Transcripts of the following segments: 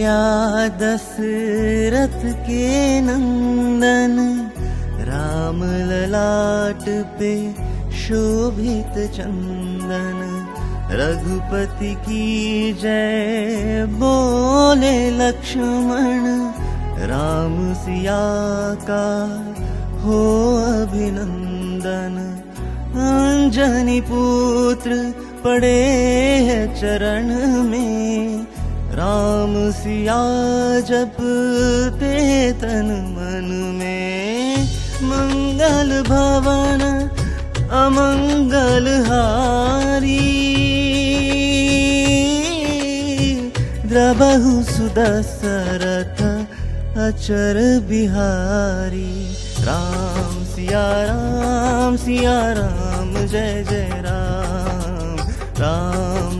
कौशल्या दशरथ के नंदन राम ललाट पे शोभित चंदन। रघुपति की जय बोले लक्ष्मण राम सिया का हो अभिनंदन। अंजनी पुत्र पड़े चरण में राम सिया जपते तन मन में। मंगल भवन अमंगल हारी। द्रबहु सुदशरथ अचर बिहारी। राम सिया राम सिया राम जय जय राम। राम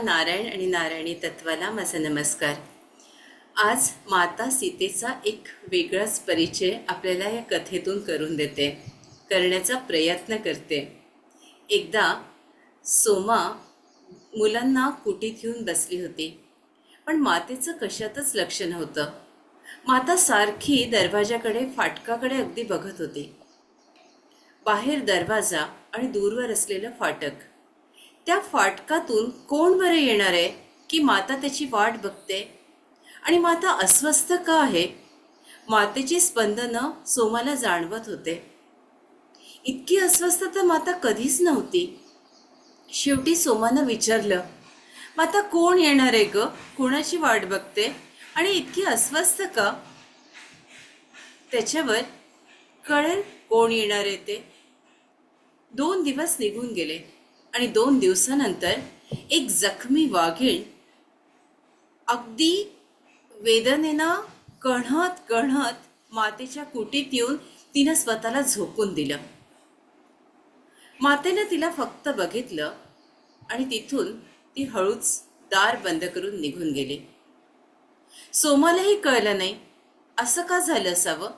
नारायण आणि नारायणी तत्वाला माझा नमस्कार. आज माता सीतेचा एक वेगळाच परिचय आपल्याला या कथेतून करून देते. करण्याचा प्रयत्न करते. एकदा सोमा मुलांना कुटीत घेऊन बसली होती पण मातेचं कशातच लक्ष नव्हतं. माता सारखी दरवाजाकडे फाटकाकडे अगदी बघत होती. बाहेर दरवाजा आणि दूरवर असलेलं फाटक. त्या फाटकातून कोण बरं येणार आहे की माता त्याची वाट बघते? आणि माता अस्वस्थ का आहे? मातेची स्पंदनं सोमाला जाणवत होते. इतकी अस्वस्थ तर माता कधीच नव्हती. शेवटी सोमानं विचारलं माता कोण येणार आहे ग? कोणाची वाट बघते? आणि इतकी अस्वस्थ का? त्याच्यावर कळेल कोण येणार आहे ते. दोन दिवस निघून गेले. आणि दोन दिवसानंतर एक जखमी वाघीण अगदी वेदनेनं कणहत कणहत मातेच्या कुटीत येऊन तिनं स्वतःला झोकून दिलं. मातेनं तिला फक्त बघितलं आणि तिथून ती हळूच दार बंद करून निघून गेली. सोमालाही कळलं नाही असं का झालं असावं?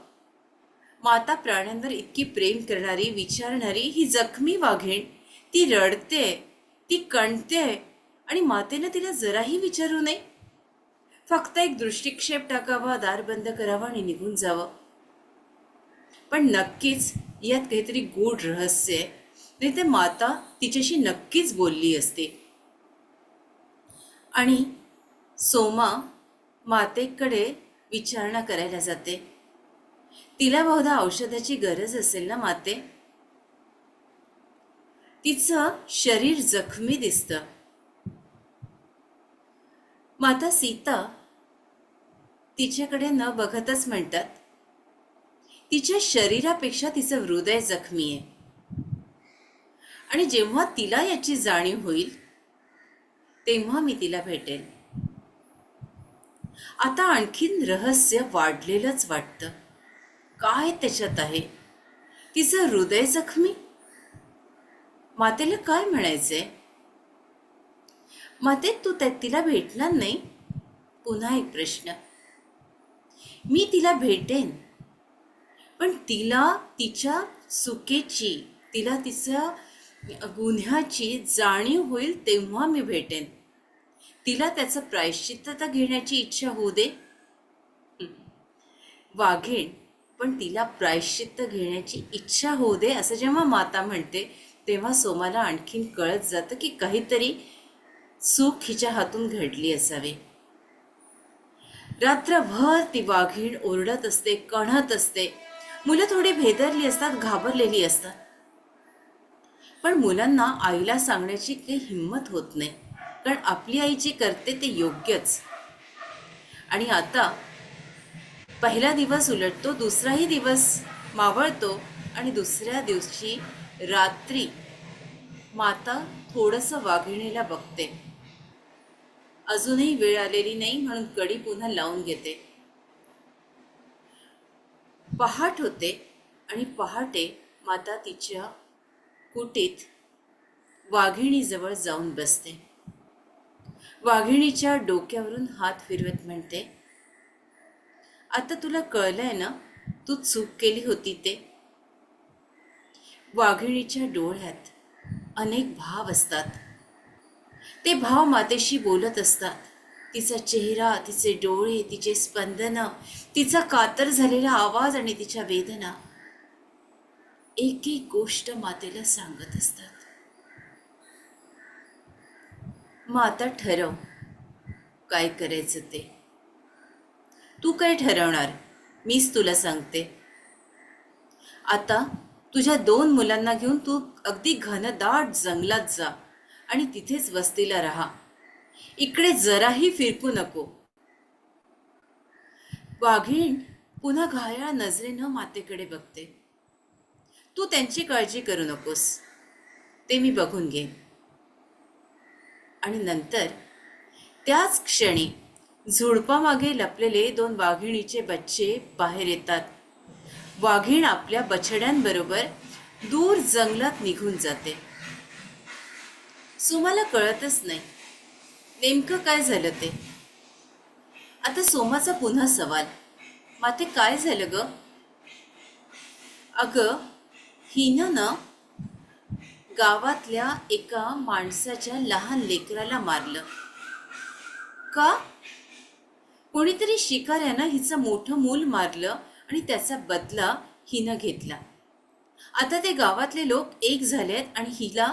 माता प्राण्यांवर इतकी प्रेम करणारी विचारणारी ही जखमी वाघीण ती रडते ती कणते आणि मातेनं तिला जराही विचारू नये. फक्त एक दृष्टिक्षेप टाकावा दार बंद करावा आणि निघून जावं. पण नक्कीच यात काहीतरी गूढ रहस्य आहे. नाही तर माता तिच्याशी नक्कीच बोलली असते. आणि सोमा मातेकडे विचारणा करायला जाते. तिला बहुधा औषधाची गरज असेल ना माते? तिचं शरीर जखमी दिसतं. माता सीता तिच्याकडे न बघतच म्हणतात तिच्या शरीरापेक्षा तिचं हृदय जखमी आहे. आणि जेव्हा तिला याची जाणीव होईल तेव्हा मी तिला भेटेल आता आणखीन रहस्य वाढलेलंच वाटतं. काय त्याच्यात आहे? तिचं हृदय जखमी? मातेला काय म्हणायचंय? माते तू त्यात तिला भेटणार नाही? पुन्हा एक प्रश्न. मी तिला भेटेन पण तिला तिच्या चुकीची तिला तिच्या गुन्ह्याची जाणीव होईल तेव्हा मी भेटेन. तिला त्याचं प्रायश्चित्तता घेण्याची इच्छा होऊ दे. वाघेन वाघेण पण तिला प्रायश्चित्त घेण्याची इच्छा होऊ दे असं जेव्हा माता म्हणते तेव्हा सोमाला आणखीन कळत जातं की काहीतरी चूक हिच्या हातून घडली असावी. रात्रभर ती वाघीण ओरडत असते कणत असते. मुलं थोडी भेदरली असतात घाबरलेली असतात. पण मुलांना आईला सांगण्याची काही हिंमत होत नाही कारण आपली आई जे करते ते योग्यच. आणि आता पहिला दिवस उलटतो दुसराही दिवस मावळतो आणि दुसऱ्या दिवशी रात्री माता थोडंसं वाघिणीला बघते. अजूनही वेळ आलेली नाही म्हणून कडी पुन्हा लावून घेते. पहाट होते आणि पहाटे माता तिच्या कुटीत वाघिणीजवळ जाऊन बसते. वाघिणीच्या डोक्यावरून हात फिरवत म्हणते आता तुला कळलंय ना तू चूक केली होती ते. वाघिणीच्या डोळ्यात अनेक भाव असतात. ते भाव मातेशी बोलत असतात. तिचा चेहरा तिचे डोळे तिचे स्पंदन तिचा कातर झालेला आवाज आणि तिच्या वेदना एक एक गोष्ट मातेला सांगत असतात. मग आता ठरव. काय करायचं ते? तू काय ठरवणार? मीच तुला सांगते. आता तुझ्या दोन मुलांना घेऊन तू अगदी घनदाट जंगलात जा आणि तिथेच वस्तीला राहा. इकडे जराही फिरकू नको. वाघीण पुन्हा घायाळ नजरेनं मातेकडे बघते. तू त्यांची काळजी करू नकोस. ते मी बघून घेईन. आणि नंतर त्याच क्षणी झुडपामागे लपलेले दोन वाघिणीचे बच्चे बाहेर येतात. वाघीण आपल्या बछड्यांबरोबर दूर जंगलात निघून जाते. सोमाला कळतच नाही. नेमकं काय झालं ते? आता सोमाचा पुन्हा सवाल. माते काय झालं ग? अगं हिनं ना गावातल्या एका माणसाच्या लहान लेकराला मारलं. का? कोणीतरी शिकाऱ्यानं हिचं मोठं मूल मारलं आणि त्याचा बदला हिनं घेतला. आता ते गावातले लोक एक झालेत आणि हिला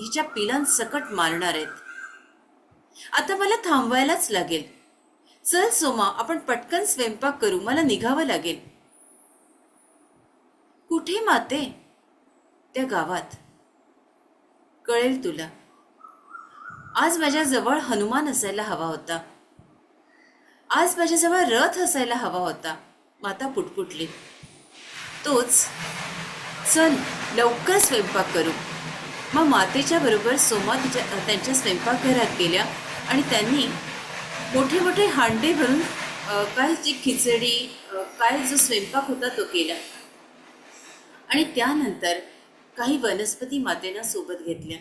हिच्या पिलांसकट मारणार आहेत. आता मला थांबवायलाच लागेल. चल सोमा आपण पटकन स्वयंपाक करू मला निघावं लागेल. कुठे माते? त्या गावात. कळेल तुला. आज माझ्याजवळ हनुमान असायला हवा होता. आज माझ्याजवळ रथ असायला हवा होता. माता पुटपुटली. तोच चल लवकर स्वयंपाक करू. मग मातेच्या बरोबर सोमा तिच्या त्यांच्या स्वयंपाकघरात गेल्या आणि त्यांनी मोठे मोठे हांडे भरून काय जी खिचडी काय जो स्वयंपाक होता तो केला. आणि त्यानंतर काही वनस्पती मातेनं सोबत घेतल्या.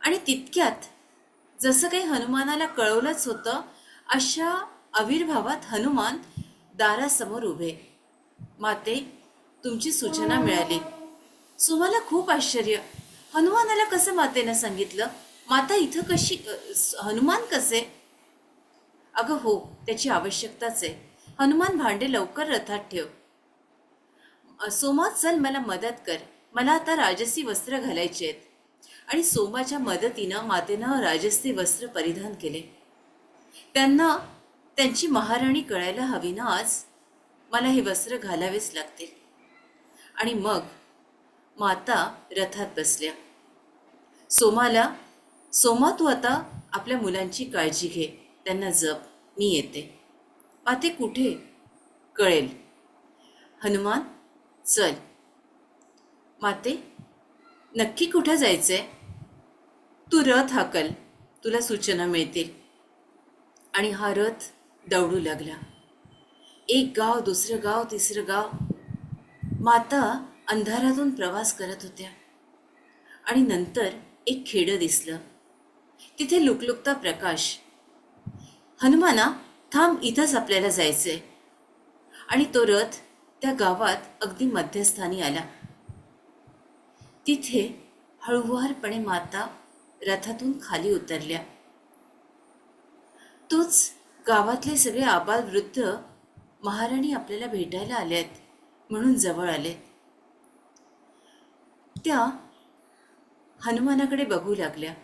आणि तितक्यात जसं काही हनुमानाला कळवलंच होतं अशा आविर्भावात हनुमान दारासमोर उभे. माते तुमची सूचना मिळाली. सुमाला खूप आश्चर्य. हनुमानाला कसं मातेनं सांगितलं? माता इथं कशी हनुमान कसे? अगं हो त्याची आवश्यकताच आहे. हनुमान भांडे लवकर रथात ठेव. सोमा चल मला मदत कर. मला आता राजसी वस्त्र घालायचे आहेत. आणि सोमाच्या मदतीनं मातेनं राजसी वस्त्र परिधान केले. त्यांना त्यांची महाराणी कळायला हवी ना आज? मला हे वस्त्र घालावेच लागतील. आणि मग माता रथात बसल्या. सोमाला सोमा तू आता आपल्या मुलांची काळजी घे. त्यांना जप मी येते. माते कुठे? कळेल. हनुमान चल. माते नक्की कुठे जायचंय? तू रथ हाकल. तुला सूचना मिळतील. आणि हा रथ दौडू लागला. एक गाव दुसरं गाव तिसरं गाव. माता अंधारातून प्रवास करत होत्या. आणि नंतर एक खेडं दिसलं. तिथे लुकलुकता प्रकाश. हनुमाना थांब इथंच आपल्याला जायचंय. आणि तो रथ त्या गावात अगदी मध्यस्थानी आला. तिथे हळुवारपणे माता रथातून खाली उतरल्या. तोच गावातले सगळे आबाल वृद्ध महाराणी आपल्याला भेटायला आल्यात म्हणून जवळ आले त्या हनुमानाकडे बघू लागल्या.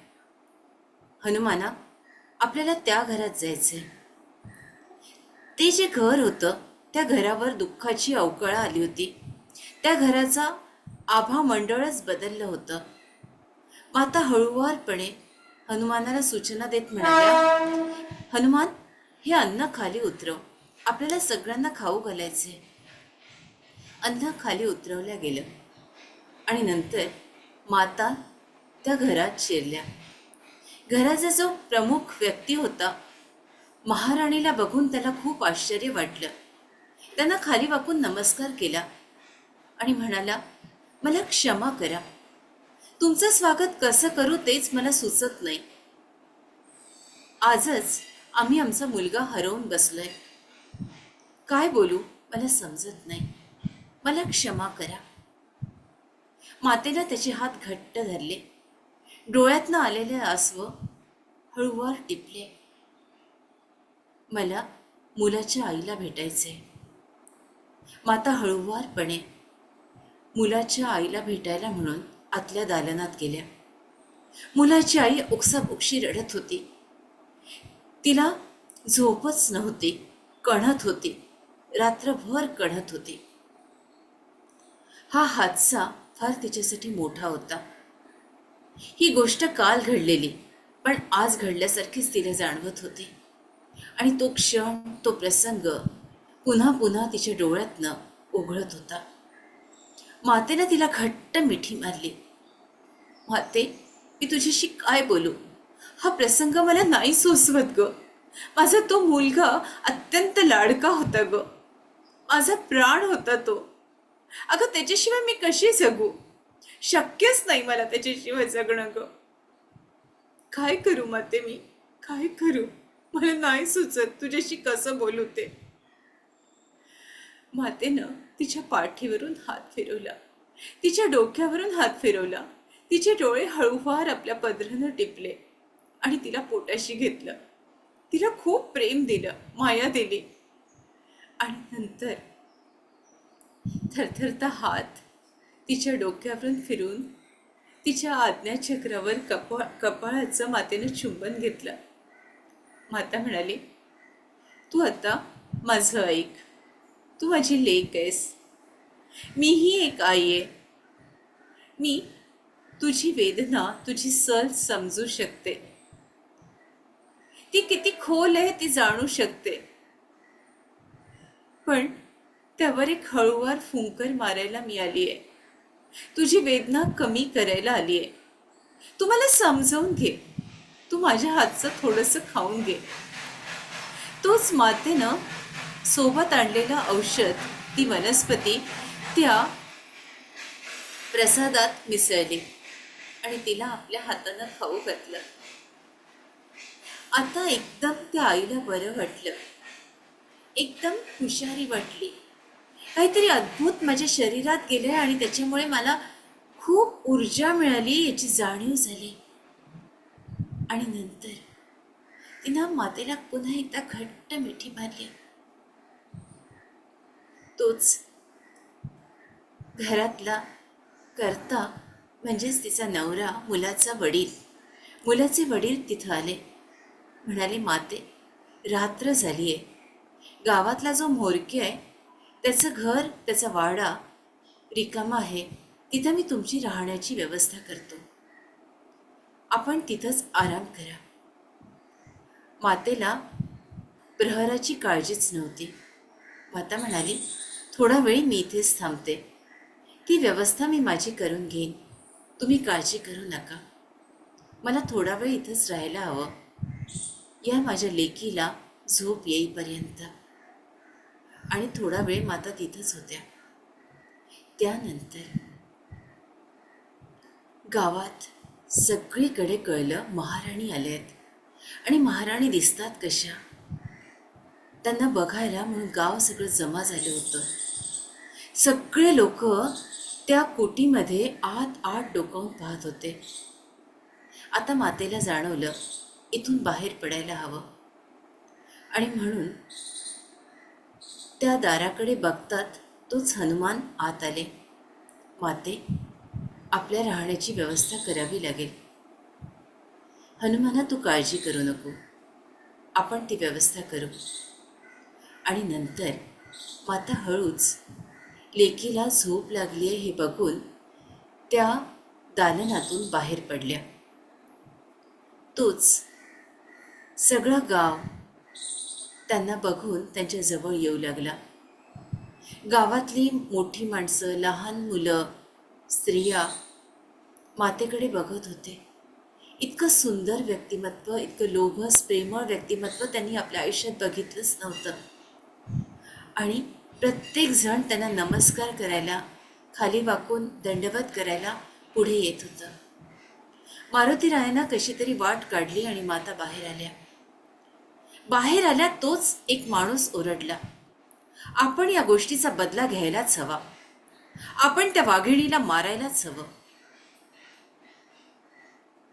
हनुमाना आपल्याला त्या घरात जायचंय. ते जे घर होतं त्या घरावर दुःखाची अवकळा आली होती. त्या घराचा आभा मंडळच बदललं होतं. माता हळुवारपणे हनुमानाला सूचना देत म्हणाल्या हनुमान हे अन्न खाली उतरव. आपल्याला सगळ्यांना खाऊ घालायचे अन्न खाली उतरवल्या गेलं. आणि नंतर माता त्या घरात शिरल्या. घराचा जो प्रमुख व्यक्ती होता महाराणीला बघून त्याला खूप आश्चर्य वाटलं. त्यांना खाली वाकून नमस्कार केला आणि म्हणाला मला क्षमा करा. तुमचं स्वागत कसं करू तेच मला सुचत नाही. आजच आम्ही आमचा मुलगा हरवून बसलोय. काय बोलू? मला समजत नाही. मला क्षमा करा. मातेला त्याचे हात घट्ट धरले. डोळ्यातनं आलेले अस्व हळूवार टिपले. मला मुलाच्या आईला भेटायचे माता हळूवारपणे मुलाच्या आईला भेटायला म्हणून आतल्या दालनात गेल्या. मुलाची आई उकसाबुकशी रडत होती. तिला झोपच नव्हती कणत होती. रात्रभर कणत होती. हा हादसा फार तिच्यासाठी मोठा होता. ही गोष्ट काल घडलेली पण आज घडल्यासारखीच तिला जाणवत होती. आणि तो क्षण तो प्रसंग पुन्हा पुन्हा तिच्या डोळ्यातनं उघडत होता. मातेनं तिला घट्ट मिठी मारली. माते मी तुझ्याशी काय बोलू? हा प्रसंग मला नाही सोसवत ग. माझा तो मुलगा अत्यंत लाडका होता ग. माझा प्राण होता तो. अगं त्याच्याशिवाय मी कशी जगू? शक्यच नाही मला त्याच्याशिवाय जगणं ग. काय करू माते मी? काय करू? मला नाही सुचत तुझ्याशी कसं बोलू ते. मातेनं तिच्या पाठीवरून हात फिरवला. तिच्या डोक्यावरून हात फिरवला. तिचे डोळे हळूवार आपल्या पदरानं टिपले. आणि तिला पोटाशी घेतलं. तिला खूप प्रेम दिलं माया दिली. आणि नंतर थरथरता हात तिच्या डोक्यावरून फिरून तिच्या आज्ञाचक्रावर कपा कपाळाचं मातेनं चुंबन घेतलं. माता म्हणाली तू आता माझं ऐक. तू माझी लेक आहेस. मीही एक आई आहे. मी तुझी वेदना तुझी सल समजू शकते. ती किती खोल आहे ती जाणू शकते. पण त्यावर एक हळूवार फुंकर मारायला मी आली आहे तुझी वेदना कमी करायला आली आहे तू मला समजवून घे. तू माझ्या हातचं थोडंसं खाऊन घे. तोच मातेनं सोबत आणलेलं औषध ती वनस्पती त्या प्रसादात मिसळली आणि तिला आपल्या हातानं खाऊ घातलं. आता एकदम त्या आईला बरं वाटलं. एकदम हुशारी वाटली. काहीतरी अद्भुत माझ्या शरीरात गेले आणि त्याच्यामुळे मला खूप ऊर्जा मिळाली याची जाणीव झाली. आणि नंतर तिनं मातेला पुन्हा एकदा घट्ट मिठी मारली. तोच घरातला करता म्हणजेच तिचा नवरा मुलाचा वडील. मुलाचे वडील तिथं आले. म्हणाले माते रात्र झाली आहे गावातला जो म्होरकी आहे त्याचं घर त्याचा वाडा रिकामा आहे तिथं मी तुमची राहण्याची व्यवस्था करतो. आपण तिथंच आराम करा. मातेला प्रहराची काळजीच नव्हती. माता म्हणाली थोडा वेळ मी इथेच थांबते. ती व्यवस्था मी माझी करून घेईन. तुम्ही काळजी करू नका. मला थोडा वेळ इथंच राहायला हवं. या माझ्या लेकीला झोप येईपर्यंत. आणि थोडा वेळ माता तिथंच होत्या. त्यानंतर गावात सगळीकडे कळलं महाराणी आल्यात. आणि महाराणी दिसतात कशा? त्यांना बघायला म्हणून गाव सगळं जमा झालं होतं. सगळे लोक त्या कोटीमध्ये आत आत डोकावून पाहत होते. आता मातेला जाणवलं इथून बाहेर पडायला हवं. आणि म्हणून त्या दाराकडे बघतात तोच हनुमान आत आले. माते आपल्या राहण्याची व्यवस्था करावी लागेल. हनुमाना तू काळजी करू नको. आपण ती व्यवस्था करू. आणि नंतर माता हळूच लेकीला झोप लागली आहे हे बघून त्या दालनातून बाहेर पडल्या. तोच सगळं गाव त्यांना बघून त्यांच्या जवळ येऊ लागला. गावातली मोठी माणसं लहान मुलं स्त्रिया मातेकडे बघत होते. इतकं सुंदर व्यक्तिमत्व इतकं लोभस प्रेमळ व्यक्तिमत्व त्यांनी आपल्या आयुष्यात बघितलंच नव्हतं. आणि प्रत्येकजण त्यांना नमस्कार करायला खाली वाकून दंडवत करायला पुढे येत होतं. मारुती रायानं कशी तरी वाट काढली आणि माता बाहेर आल्या. बाहेर आल्या तोच एक माणूस ओरडला. आपण या गोष्टीचा बदला घ्यायलाच हवा. आपण त्या वाघिणीला मारायलाच हवं.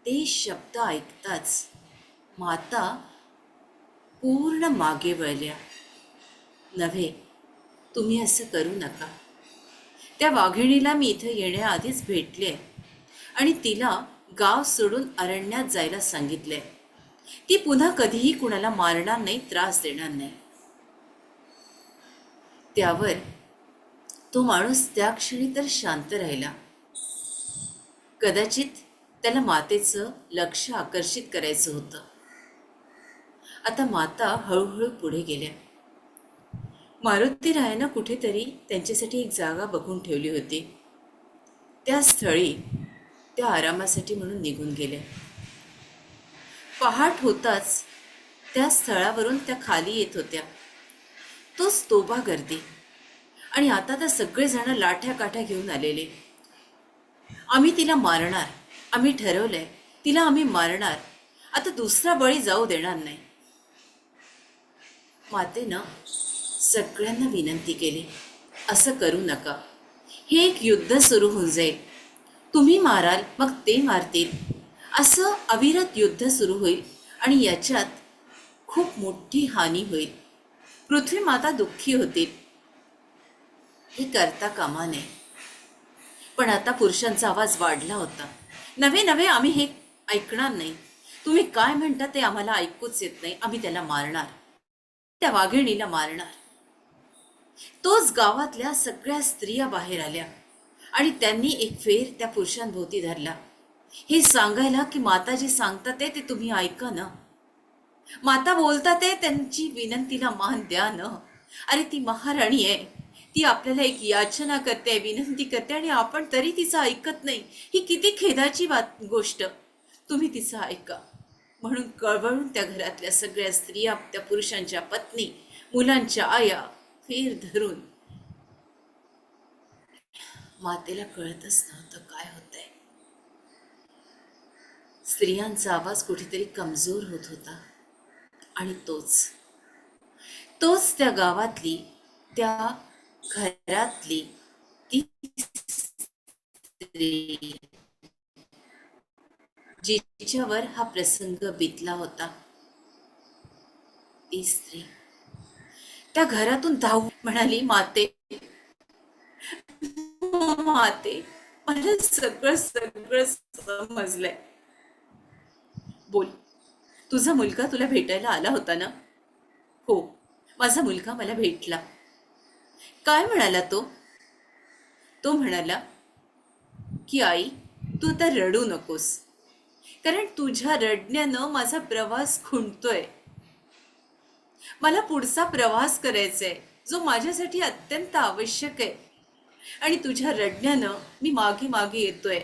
ते शब्द ऐकताच माता पूर्ण मागे वळल्या. नव्हे तुम्ही असं करू नका. त्या वाघिणीला मी इथं येण्याआधीच भेटले आणि तिला गाव सोडून अरण्यात जायला सांगितले ती पुन्हा कधीही कुणाला मारणार नाही त्रास देणार नाही. त्यावर तो माणूस त्या क्षणी तर शांत राहिला. कदाचित त्याला मातेचं लक्ष आकर्षित करायचं होतं. आता माता हळूहळू पुढे गेल्या. मारुती रायानं कुठेतरी त्यांच्यासाठी एक जागा बघून ठेवली होती. त्या स्थळी त्या आरामासाठी म्हणून निघून गेल्या. पहाट होताच त्या स्थळावरून त्या खाली येत होत्या. तोच तोबा गर्दी. आणि आता तर सगळेजण लाठ्या काठ्या घेऊन आलेले. आम्ही तिला मारणार आम्ही ठरवलंय तिला आम्ही मारणार. आता दुसरा बळी जाऊ देणार नाही. मातेनं सगळ्यांना विनंती केली. असं करू नका. हे एक युद्ध सुरू होऊन जाईल. तुम्ही माराल मग ते मारतील. असं अविरत युद्ध सुरू होईल आणि याच्यात खूप मोठी हानी होईल. पृथ्वी माता दुःखी होतील. हे करता कामा नये. पण आता पुरुषांचा आवाज वाढला होता. नवे नवे आम्ही हे ऐकणार नाही. तुम्ही काय म्हणता ते आम्हाला ऐकूच येत नाही. आम्ही त्याला मारणार. त्या वाघिणीला मारणार. तोच गावातल्या सगळ्या स्त्रिया बाहेर आल्या आणि त्यांनी एक फेर त्या पुरुषांभोवती धरला. हे सांगायला की माता जे सांगतात ते ते तुम्ही ऐका ना. माता बोलतात ते त्यांची विनंतीला मान द्या ना. अरे ती महाराणी आहे. ती आपल्याला एक याचना करते विनंती करते आणि आपण तरी तिचं ऐकत नाही. ही किती खेदाची बात गोष्ट. तुम्ही तिचं ऐका. म्हणून कळवळून त्या घरातल्या सगळ्या स्त्रिया त्या पुरुषांच्या पत्नी मुलांच्या आया फेर धरून. मातेला कळतच नव्हतं काय होतं. स्त्रियांचा आवाज कुठेतरी कमजोर होत होता. आणि तोच तोच त्या गावातली त्या घरातली ती स्त्री जिच्यावर हा प्रसंग बितला होता. ती स्त्री त्या घरातून धाव म्हणाली माते माते मला सगळं सगळं समजलंय. बोल. तुझा मुलगा तुला भेटायला आला होता ना? हो. माझा मुलगा मला भेटला. काय म्हणाला तो? तो म्हणाला की आई तू आता रडू नकोस. कारण तुझ्या रडण्यानं माझा प्रवास खुंटतोय. मला पुढचा प्रवास करायचा आहे जो माझ्यासाठी अत्यंत आवश्यक आहे. आणि तुझ्या रडण्यानं मी मागे मागे येतोय.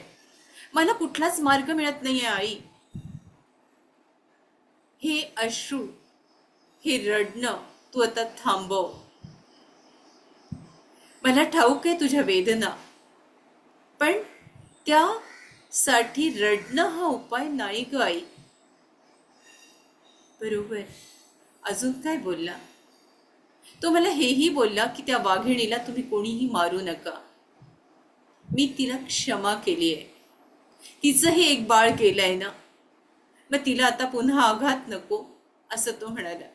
मला कुठलाच मार्ग मिळत नाही आहे आई. हे अश्रू हे रडणं तू आता थांबव. मला ठाऊक आहे तुझ्या वेदना पण त्यासाठी रडणं हा उपाय नाही ग आई. बरोबर अजून काय बोलला? तो मला हेही बोलला की त्या वाघिणीला तुम्ही कोणीही मारू नका. मी तिला क्षमा केली आहे तिचं हे एक बाळ केलंय ना मग तिला आता पुन्हा आघात नको असं तो म्हणाला.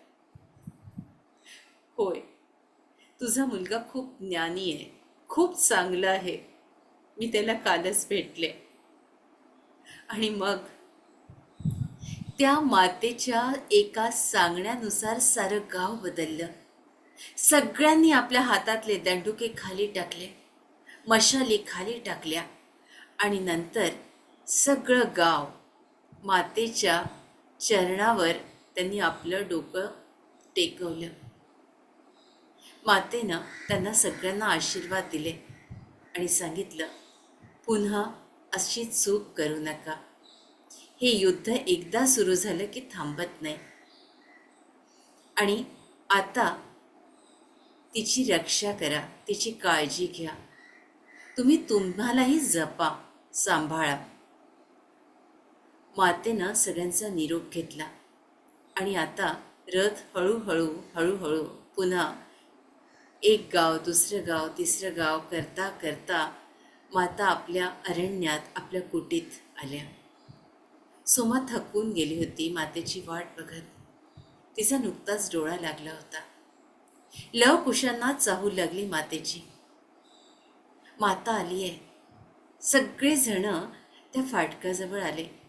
होय तुझा मुलगा खूप ज्ञानी आहे खूप चांगला आहे मी त्याला कालच भेटले. आणि मग? त्या मातेच्या एका सांगण्यानुसार सारं गाव बदललं. सगळ्यांनी आपल्या हातातले दंडुके खाली टाकले मशाली खाली टाकल्या आणि नंतर सगळं गाव मातेच्या चरणावर त्यांनी आपलं डोकं टेकवलं. मातेनं त्यांना सगळ्यांना आशीर्वाद दिले आणि सांगितलं पुन्हा अशी चूक करू नका. हे युद्ध एकदा सुरू झालं की थांबत नाही. आणि आता तिची रक्षा करा तिची काळजी घ्या. तुम्ही तुम्हालाही जपा सांभाळा. मातेनं सगळ्यांचा निरोप घेतला. आणि आता रथ हळूहळू हळूहळू पुन्हा एक गाव दुसरं गाव तिसरं गाव करता करता माता आपल्या अरण्यात आपल्या कुटीत आल्या. सोमा थकून गेली होती मातेची वाट बघत. तिचा नुकताच डोळा लागला होता. लव कुशांना चाहू लागली मातेची. माता आली आहे सगळेजण त्या फाटकाजवळ आले.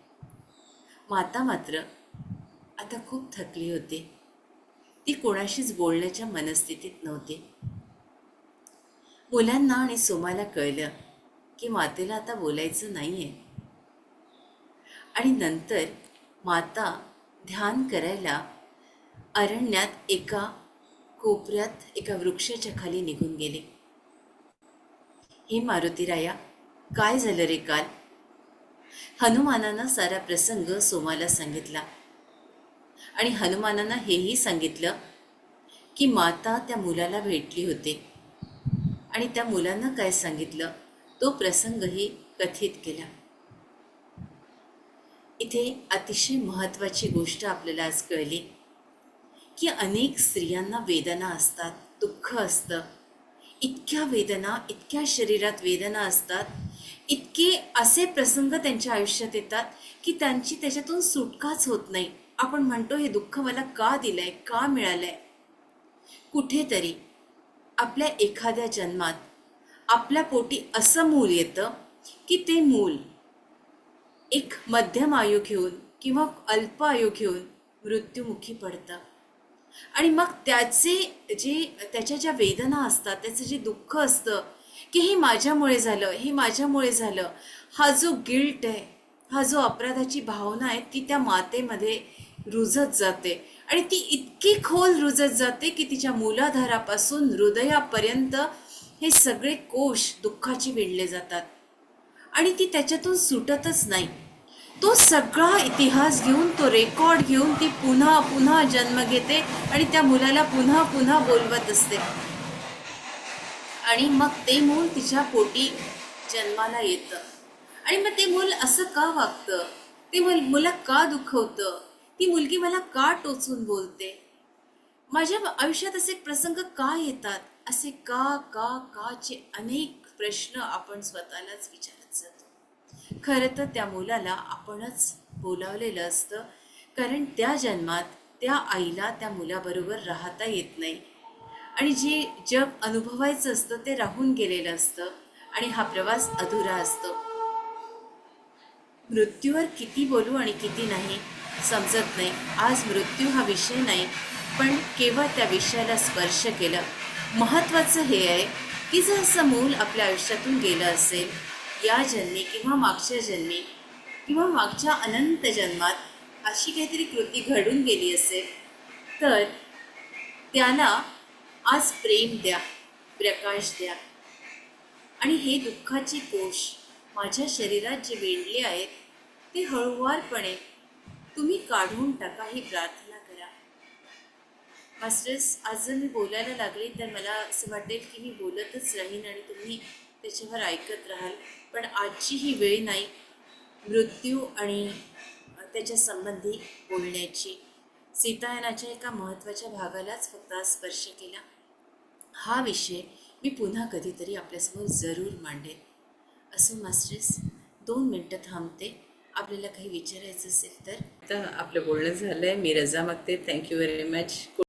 माता मात्र आता खूप थकली होती. ती कोणाशीच बोलण्याच्या मनस्थितीत नव्हती. मुलांना आणि सोमाला कळलं की मातेला आता बोलायचं नाही आहे आणि नंतर माता ध्यान करायला अरण्यात एका कोपऱ्यात एका वृक्षाच्या खाली निघून गेले. हे मारुतीराया काय झालं रे काल? हनुमानानं सारा प्रसंग सोमाला सांगितला. आणि हनुमानानं हेही सांगितलं की माता त्या मुलाला भेटली होती. आणि त्या मुलानं काय सांगितलं? तो प्रसंगही कथित केला. इथे अतिशय महत्त्वाची गोष्ट आपल्याला आज कळली की अनेक स्त्रियांना वेदना असतात दुःख असतं. इतक्या वेदना इतक्या शरीरात वेदना असतात इतके असे प्रसंग त्यांच्या आयुष्यात येतात की त्यांची त्याच्यातून सुटकाच होत नाही. आपण म्हणतो हे दुःख मला का दिलंय? का मिळालंय? कुठेतरी आपल्या एखाद्या जन्मात आपल्या पोटी असं मूल येतं की ते मूल एक मध्यम आयु घेऊन किंवा अल्प आयु घेऊन मृत्युमुखी पडतं. आणि मग त्याचे जे त्याच्या ज्या वेदना असतात त्याचं जे दुःख असतं की हे माझ्यामुळे झालं हे माझ्यामुळे झालं हा जो गिल्ट आहे हा जो अपराधाची भावना आहे ती त्या मातेमध्ये रुजत जाते. आणि ती इतकी खोल रुजत जाते की तिच्या मूलाधारापासून हृदयापर्यंत हे सगळे कोश दुःखाचे विणले जातात. आणि ती त्याच्यातून सुटतच नाही. तो सगळा इतिहास घेऊन तो रेकॉर्ड घेऊन ती पुन्हा पुन्हा जन्म घेते आणि त्या मुलाला पुन्हा पुन्हा बोलवत असते. आणि मग ते मूल तिच्या पोटी जन्माला येतं. आणि मग ते मूल असं का वागतं? ते मुल मुलं का दुखवतं? ती मुलगी मला का टोचून बोलते? माझ्या आयुष्यात असे प्रसंग का येतात? असे का का काचे अनेक प्रश्न आपण स्वतःलाच विचार खरं तर त्या मुलाला आपणच बोलावलेलं असतं. कारण त्या जन्मात त्या आईला त्या मुलाबरोबर राहता येत नाही. आणि जे जग अनुभवायचं असतं ते राहून गेलेलं असतं. आणि हा प्रवास अधुरा असतो. मृत्यूवर किती बोलू आणि किती नाही समजत नाही. आज मृत्यू हा विषय नाही पण केवळ त्या विषयाला स्पर्श केलं? महत्त्वाचं हे आहे की जर असं मूल आपल्या आयुष्यातून गेलं असेल या जन्मी किंवा मागच्या जन्मी किंवा मागच्या अनंत जन्मात अशी काहीतरी कृती घडून गेली असेल तर त्याला आज प्रेम द्या प्रकाश द्या. आणि हे दुःखाचे कोश माझ्या शरीरात जे वेढले आहेत ते हळूवारपणे तुम्ही काढून टाका ही प्रार्थना करा. मास्टर्स आज जर मी बोलायला लागले तर मला असं वाटेल की मी बोलतच राहीन आणि तुम्ही त्याच्यावर ऐकत राहाल. पण आजची ही वेळ नाही. मृत्यू आणि त्याच्या संबंधी बोलण्याची. सीतायनाच्या एका महत्त्वाच्या भागालाच फक्त स्पर्श केला. हा विषय मी पुन्हा कधीतरी आपल्यासमोर जरूर मांडेन. असं मास्टर्स दोन मिनटं थांबते. आपल्याला काही विचारायचं असेल तर? आता आपलं बोलणं झालं आहे मी रजा मागते. Thank you very much